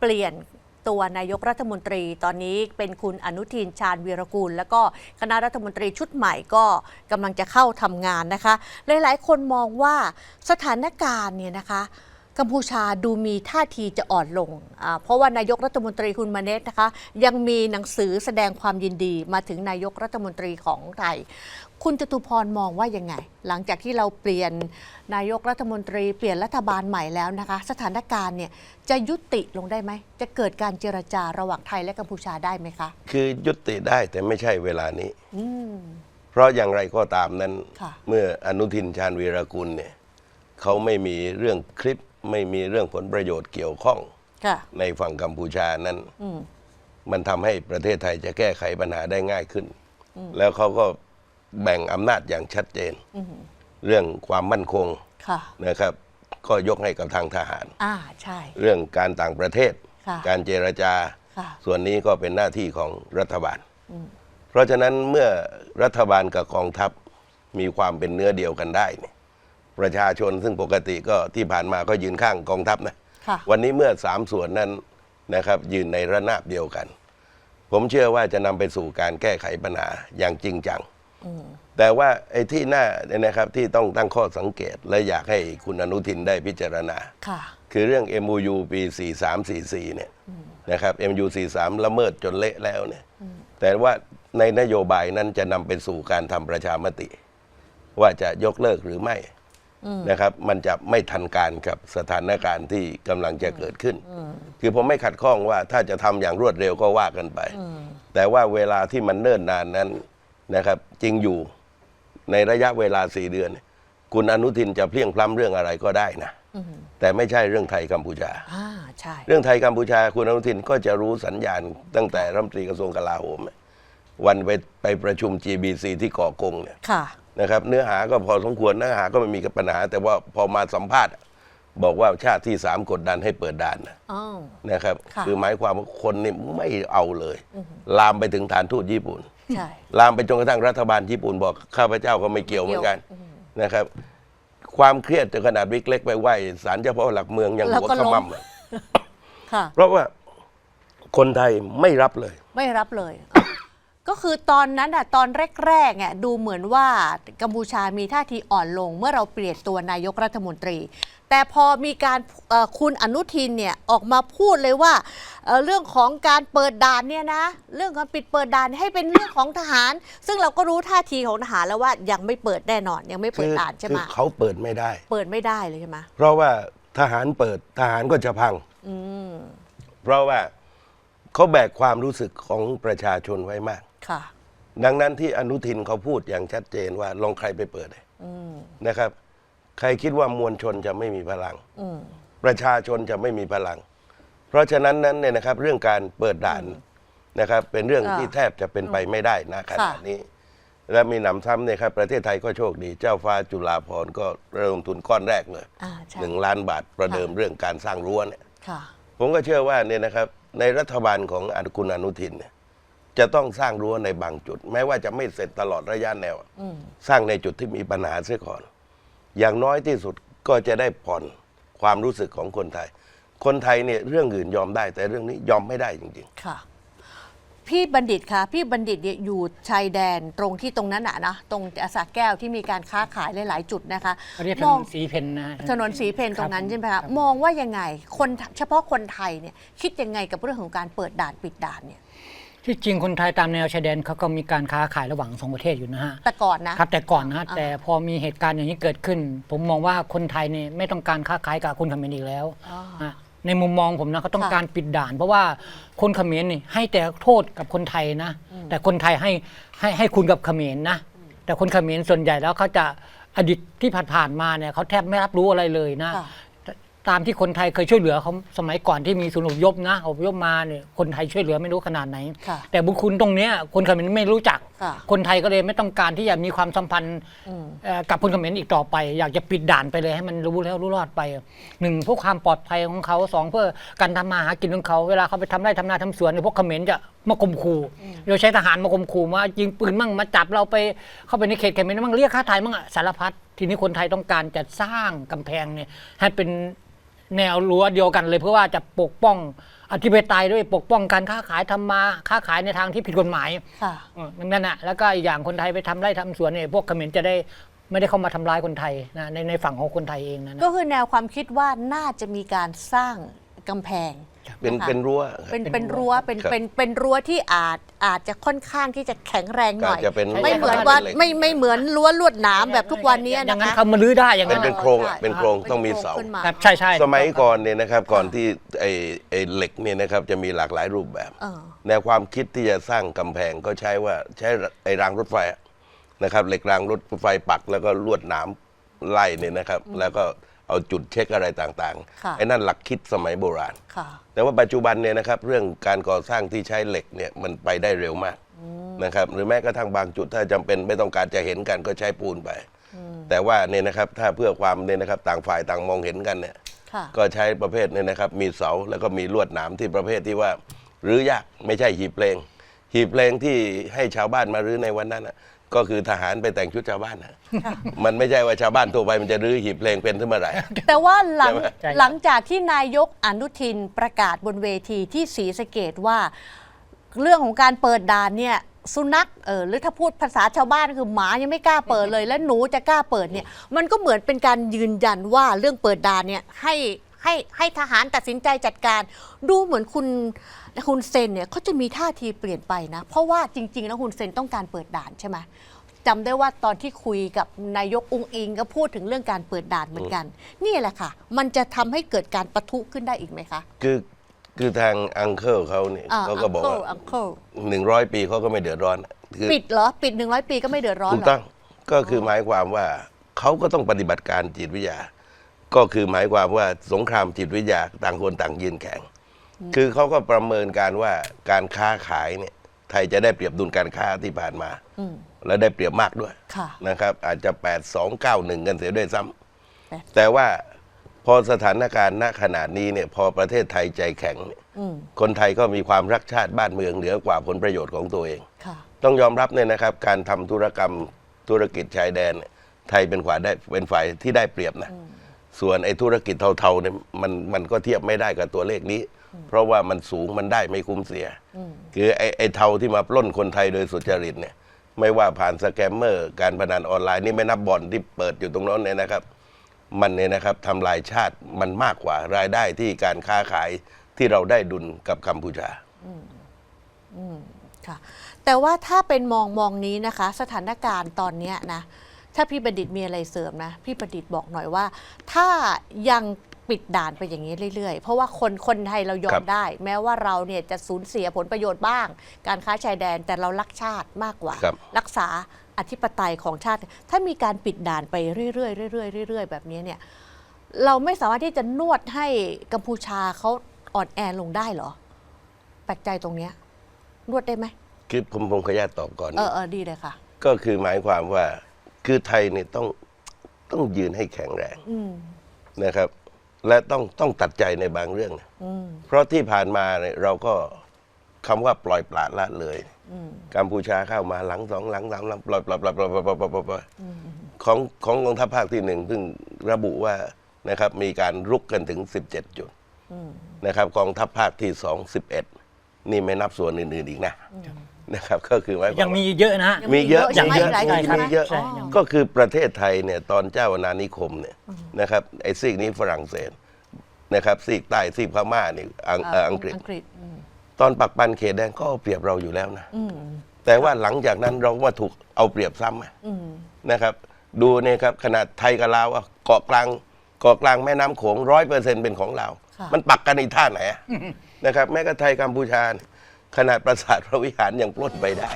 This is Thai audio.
เปลี่ยนตัวนายกรัฐมนตรีตอนนี้เป็นคุณอนุทินชาญวีรกูล แล้วก็คณะรัฐมนตรีชุดใหม่ก็กำลังจะเข้าทำงานนะคะ หลายๆ คนมองว่าสถานการณ์เนี่ยนะคะ กัมพูชาดูมีท่าทีจะอ่อนลงอ่าเพราะว่านายกรัฐมนตรีคุณมาเนตนะคะ ยังมีหนังสือแสดงความยินดีมาถึงนายกรัฐมนตรีของไทย คุณจตุพรมองว่ายังไง หลังจากที่เราเปลี่ยนนายกรัฐมนตรีเปลี่ยนรัฐบาลใหม่แล้วนะคะ สถานการณ์เนี่ยจะยุติลงได้ไหม จะเกิดการเจรจาระหว่างไทยและกัมพูชาได้ไหมคะ คือยุติได้แต่ไม่ใช่เวลานี้อืมเพราะอย่างไรก็ตามนั้นค่ะเมื่ออนุทินชาญวีรกุลเนี่ยเขาไม่มีเรื่องคลิป ไม่มีเรื่องผลประโยชน์เกี่ยวข้องค่ะในฝั่งกัมพูชานั้นอืมมันทำให้ประเทศไทยจะแก้ไขปัญหาได้ง่ายขึ้น แล้วเขาก็แบ่งอำนาจอย่างชัดเจนอืมเรื่องความมั่นคงค่ะนะครับ ก็ยกให้กับทางทหารอ่าใช่ เรื่องการต่างประเทศค่ะการเจรจาค่ะส่วนนี้ก็เป็นหน้าที่ของรัฐบาล เพราะฉะนั้นเมื่อรัฐบาลกับกองทัพมีความเป็นเนื้อเดียวกันได้เนี่ย ประชาชน ซึ่งปกติก็ที่ผ่านมาก็ยืนข้างกองทัพนะค่ะวันนี้เมื่อสามส่วนนั้นนะครับยืนในระนาบเดียวกัน ผมเชื่อว่าจะนำไปสู่การแก้ไขปัญหาอย่างจริงจังอืมแต่ว่าไอ้ที่น่าเนี่ยนะครับที่ต้องตั้งข้อสังเกตและอยากให้คุณอนุทินได้พิจารณาค่ะคือเรื่อง MOU ปี 4344 เนี่ยนะครับ MOU 43 ละเมิดจนเละแล้วเนี่ยแต่ว่าในนโยบายนั้นจะนำไปสู่การทำประชามติ ว่าจะยกเลิกหรือไม่ นะครับมันจะไม่ทันการกับสถานการณ์ที่กำลังจะเกิดขึ้น คือผมไม่ขัดข้องว่าถ้าจะทำอย่างรวดเร็วก็ว่ากันไป แต่ว่าเวลาที่มันเนิ่นนานนั้นนะครับ จริงอยู่ในระยะเวลาสี่เดือน คุณอนุทินจะเพลียงพล้ำเรื่องอะไรก็ได้นะอืมแต่ไม่ใช่เรื่องไทยกัมพูชาอ่าใช่เรื่องไทยกัมพูชาคุณอนุทินก็จะรู้สัญญาณตั้งแต่รัฐมนตรีกระทรวงกลาโหมวันไปไปประชุม GBC ที่เกาะกงเนี่ยค่ะ นะครับเนื้อหาก็พอสมควรเนื้อหาก็ไม่มีปัญหา แต่ว่าพอมาสัมภาษณ์ บอกว่าชาติที่สามกดดันให้เปิดด่านนะอ๋อนะครับค่ะ อหมายความว่าคนนี่ไม่เอาเลย ลามไปถึงฐานทูตญี่ปุ่น ใช่ ลามไปจนกระทั่งรัฐบาลญี่ปุ่นบอกข้าพเจ้าก็ไม่เกี่ยวเหมือนกันไม่เกี่ยวนะครับ ความเครียดจนขนาดวิกเล็กไปไหวศาลเจ้าพ่อหลักเมืองยังแล้วหัวก็ขล้ม มำอะค่ะ เพราะว่าคนไทยไม่รับเลย ไม่รับเลย ก็คือตอนนั้นอะตอนแรกๆอะดูเหมือนว่ากัมพูชามีท่าทีอ่อนลง เมื่อเราเปลี่ยนตัวนายกรัฐมนตรี แต่พอมีการเอ่อคุณอนุทินเนี่ยออกมาพูดเลยว่าเอ่อเรื่องของการเปิดด่านเนี่ยนะ เรื่องการปิดเปิดด่านให้เป็นเรื่องของทหาร ซึ่งเราก็รู้ท่าทีของทหารแล้วว่ายังไม่เปิดแน่นอน ยังไม่เปิดด่านใช่ไหมคือเขาเปิดไม่ได้ เปิดไม่ได้เลยใช่ไหมเพราะว่าทหารเปิดทหารก็จะพังอืมเพราะว่าเขาแบกความรู้สึกของประชาชนไว้มาก ค่ะ ดังนั้นที่อนุทินเขาพูดอย่างชัดเจนว่าลองใครไปเปิดเลยอืมนะครับ ใครคิดว่ามวลชนจะไม่มีพลังอืมประชาชนจะไม่มีพลัง เพราะฉะนั้นนั้นเนี่ยนะครับ เรื่องการเปิดด่านนะครับ เป็นเรื่องค่ะที่แทบจะเป็นไปไม่ได้นะขณะค่ะนี้ และมีหนำซ้ำเนี่ยครับประเทศไทยก็โชคดี เจ้าฟ้าจุฬาภรณ์ก็ระดมทุนก้อนแรกเลยอ่าใช่หนึ่งล้านบาทประเดิมค่ะเรื่องการสร้างรั้วเนี่ยค่ะผมก็เชื่อว่าเนี่ยนะครับ ในรัฐบาลของอนุคุณอนุทินเนี่ย จะต้องสร้างรั้วในบางจุด แม้ว่าจะไม่เสร็จตลอดระยะแนวอืมสร้างในจุดที่มีปัญหาเสียก่อน อย่างน้อยที่สุดก็จะได้ผ่อนความรู้สึกของคนไทย คนไทยเนี่ยเรื่องอื่นยอมได้แต่เรื่องนี้ยอมไม่ได้จริงค่ะ พี่บัณฑิตคะพี่บัณฑิตเนี่ยอยู่ชายแดนตรงที่ตรงนั้นอะนะตรงอาสาแก้วที่มีการค้าขายหลายๆจุดนะคะเรียกถมนองนสีเพนนะฮะถนนสีเพนตรงนั้นครับใช่ไหมครัคะบมองว่ายังไงคนเฉพาะคนไทยเนี่ยคิดยังไงกับเรื่องของการเปิดด่านปิดด่านเนี่ย ที่จริงคนไทยตามแนวชายแดนเขาก็มีการค้าขายระหว่างสองประเทศอยู่นะฮะแต่ก่อนนะ ครับแต่ก่อนนะฮะอ่า แต่พอมีเหตุการณ์อย่างนี้เกิดขึ้น ผมมองว่าคนไทยเนี่ยไม่ต้องการค้าขายกับคนเขมรอีกแล้วอ๋อ ฮะในมุมมองผมนะเขาต้องค่ะ การปิดด่าน เพราะว่าคนเขมรนี่ให้แต่โทษกับคนไทยนะ แต่คนไทยให้ให้ให้คุณกับเขมรนะ แต่คนเขมรส่วนใหญ่แล้วเขาจะอดีตที่ผ่านๆมาเนี่ยเขาแทบไม่รับรู้อะไรเลยนะ ค่ะ ตามที่คนไทยเคยช่วยเหลือเขาสมัยก่อนที่มีศูนย์อพยพนะอพยพมาเนี่ยคนไทยช่วยเหลือไม่รู้ขนาดไหน ค่ะแต่บุญคุณตรงเนี้ยคนเขมรไม่รู้จัก ค่ะ คนไทยก็เลยไม่ต้องการที่จะมีความสัมพันธ์อืมเอ่อกับคนเขมรอีกต่อไป อยากจะปิดด่านไปเลยให้มันรู้แล้วรู้รอดไปหนึ่งเพื่อความปลอดภัยของเขาสองเพื่อการทำมาหากินของเขาเวลาเขาไปทำไร่ทำนาทำสวนเนี่ยพวกเขมรจะมาข่มขู่โดยใช้ทหารมาข่มขู่มายิงปืนมั่งมาจับเราไปเข้าไปในเขตเขมรมั่งเรียกค่าไถ่มั่งอะสารพัดทีนี้คนไทยต้องการจะสร้างกำแพงเนี่ยให้เป็น แนวรั้วเดียวกันเลยเพื่อว่าจะปกป้องอธิปไตยด้วยปกป้องการค้าขายทำมาค้าขายในทางที่ผิดกฎหมายค่ะเออนั่นน่ะแล้วก็อีกอย่างคนไทยไปทำไร่ทำสวนเนี่ยพวกเขมรจะได้ไม่ได้เข้ามาทำร้ายคนไทยนะในในฝั่งของคนไทยเองนะนะก็คือแนวความคิดว่าน่าจะมีการสร้างกำแพง เป็นนะคะเป็นรั้วเป็นเป็นรั้วเป็นครับเป็นเป็นรั้วที่อาจอาจจะค่อนข้างที่จะแข็งแรงหน่อย อาจจะเป็นไม่เหมือนรั้วว่าเหล็ก ไม่ไม่เหมือนรั้วลวดหนามแบบทุกวันนี้อย่านะงนั้นคะ เขามาลื้อได้อย่างเป็นั้นนเป็นน่ะโครงอะใช่เป็นโครงต้องมีป็นโครเสาขึ้นมาครับใช่ใช่สมัยก่อนเนี่ยนะครับก่อนที่ไอ้ไอ้เหล็กเนี่ยนะครับจะมีหลากหลายรูปแบบ เออ แนวความคิดที่จะสร้างกำแพงก็ใช้ว่าใช้ไอ้รางรถไฟอะนะครับเหล็กรางรถไฟปักแล้วก็ลวดหนามไล่เนี่ยนะครับ แล้วก็ เอาจุดเช็คอะไรต่างค่ะๆไอ้นั่นหลักคิดสมัยโบราณค่ะแต่ว่าปัจจุบันเนี่ยนะครับเรื่องการก่อสร้างที่ใช้เหล็กเนี่ยมันไปได้เร็วมากนะครับหรือแม้กระทั่งบางจุดถ้าจำเป็นไม่ต้องการจะเห็นกันก็ใช้ปูนไป แต่ว่าเนี่ยนะครับถ้าเพื่อความเนี่ยนะครับต่างฝ่ายต่างมองเห็นกันเนี่ยค่ะก็ใช้ประเภทเนี่ยนะครับมีเสาแล้วก็มีลวดหนามที่ประเภทที่ว่ารื้อยากไม่ใช่หีบเพลง หีบเพลงที่ให้ชาวบ้านมารื้อในวันนั้นน่ะ ก็คือทหารไปแต่งชุดชาวบ้านนะมันไม่ใช่ว่าชาวบ้านทั่วไปมันจะรื้อหีบเพลงเป็นขึ้นเมื่อไหร่ แต่ว่าหลังใช่ไหมใช่หลังจากที่นายกอนุทินประกาศบนเวทีที่ศรีสะเกดว่า เรื่องของการเปิดด่านเนี่ยสุนัขเออหรือถ้าพูดภาษาชาวบ้านคือหมายังไม่กล้าเปิดเลย แล้วหนูจะกล้าเปิดเนี่ยมันก็เหมือนเป็นการยืนยันว่าเรื่องเปิดด่านเนี่ยให้ ให้ให้ทหารตัดสินใจจัดการ ดูเหมือนคุณคุณเซนเนี่ยเขาจะมีท่าทีเปลี่ยนไปนะ เพราะว่าจริง ๆ แล้วคุณเซนต้องการเปิดด่านใช่ไหมจำได้ว่าตอนที่คุยกับนายกอุงอิงก็พูดถึงเรื่องการเปิดด่านเหมือนกัน นี่แหละค่ะ มันจะทำให้เกิดการประทุขึ้นได้อีกไหมคะคือคือทางอังเคิลเขาเนี่ยเขาก็บอกว่าอังเคิลหนึ่งร้อยปีเขาก็ไม่เดือดร้อนคือปิดเหรอ ปิด 100 ปีก็ไม่เดือดร้อนถูกเหรต้อองก็คือหมายความว่าเขาก็ต้องปฏิบัติการจิตวิทยา ก็คือหมายความว่าสงครามจิตวิทยาต่างคนต่างยืนแข่งคือเขาก็ประเมินการว่าการค้าขายเนี่ยไทยจะได้เปรียบดุลการค้าที่ผ่านมาอืมและได้เปรียบมากด้วยค่ะนะครับ อาจจะ 8 2 9 1 กันเสียด้วยซ้ำแปดแต่ว่าพอสถานการณ์ณขนาดนี้เนี่ยพอประเทศไทยใจแข็งเนี่ยอืมคนไทยก็มีความรักชาติบ้านเมืองเหนือกว่าผลประโยชน์ของตัวเองค่ะต้องยอมรับเนี่ยนะครับ การทำธุรกรรมธุรกิจชายแดนเนี่ยไทยเป็นฝ่ายได้เป็นฝ่ายที่ได้เปรียบนะ ส่วนไอ้ธุรกิจเทาๆเนี่ยมันมันก็เทียบไม่ได้กับตัวเลขนี้ เพราะว่ามันสูงมันได้ไม่คุ้มเสีย คือไอ้ไอ้เทาที่มาปล้นคนไทยโดยสุจริตเนี่ย ไม่ว่าผ่านสแกมเมอร์ การพนันออนไลน์นี่ไม่นับบ่อนที่เปิดอยู่ตรงนั้นเนี่ยนะครับ มันเนี่ยนะครับทำลายชาติมันมากกว่ารายได้ที่การค้าขายที่เราได้ดุลกับกัมพูชาค่ะแต่ว่าถ้าเป็นมองมองนี้นะคะ สถานการณ์ตอนเนี้ยนะ ถ้าพี่ประดิษฐ์มีอะไรเสริมนะ พี่ประดิษฐ์บอกหน่อยว่า ถ้ายังปิดด่านไปอย่างนี้เรื่อยๆ เพราะว่าคนคนไทยเรายอครัมบได้ แม้ว่าเราเนี่ยจะสูญเสียผลประโยชน์บ้าง การค้าชายแดนแต่เรารักชาติมากกว่าครับรักษาอธิปไตยของชาติ ถ้ามีการปิดด่านไปเรื่อยๆเรื่อยๆเรื่อยๆแบบนี้เนี่ยเราไม่สามารถที่จะนวดให้กัมพูชาเขาอ่อนแอลงได้เหรอแปลกใจตรงเนี้ยนวดได้ไหมคือผมผมขออนุญาตตอบก่อนเออเออดีเลยค่ะ ก็คือหมายความว่า คือไทยเนี่ยต้องต้องยืนให้แข็งแรงอืมนะครับ และต้องต้องตัดใจในบางเรื่องนะอืมเพราะที่ผ่านมาเนี่ยเราก็คำว่าปล่อยปละละเลยอืมกัมพูชาเข้ามาหลังสองหลังสามหลังปล่อยปละปละปล่อยปล่อยปล่อยปล่อยปล่อยปล่อยของของกองทัพภาคที่หนึ่งเพิ่งระบุว่านะครับ มีการรุกกันถึง 17 จุดนะครับกองทัพภาคที่สอง11นี่ไม่นับส่วนอื่นๆอีกนะ นะครับก็คือหมายความยังมีว่า เยอะนะฮะยังมีเยอะใช่ไหมมีเยอะหลายมีที่ใช่ไหมเยอะใช่อ๋อก็คือประเทศไทยเนี่ยตอนเจ้าอาณานิคมเนี่ยนะครับไอ้ซีกนี้ฝรั่งเศสนะครับซีกใต้ซีกพม่านี่อังเอ่ออังกฤษ อังกฤษอืมตอนปักปันเขตแดนก็เอาเปรียบเราอยู่แล้วนะ อืมแต่ว่าหลังจากนั้นเราว่าถูกเอาเปรียบซ้ำอะอืมนะครับ ดูเนี่ยครับขนาดไทยกับลาวอะเกาะกลางเกาะกลางแม่น้ำโขงร้อยเปอร์เซ็นเป็นของเราค่ะมันปักกันในท่าไหนอะนะครับ แม้กระทั่งไทยกัมพูชาเนี่ย ขนาดปราสาทพระวิหารยังปล้นไปได้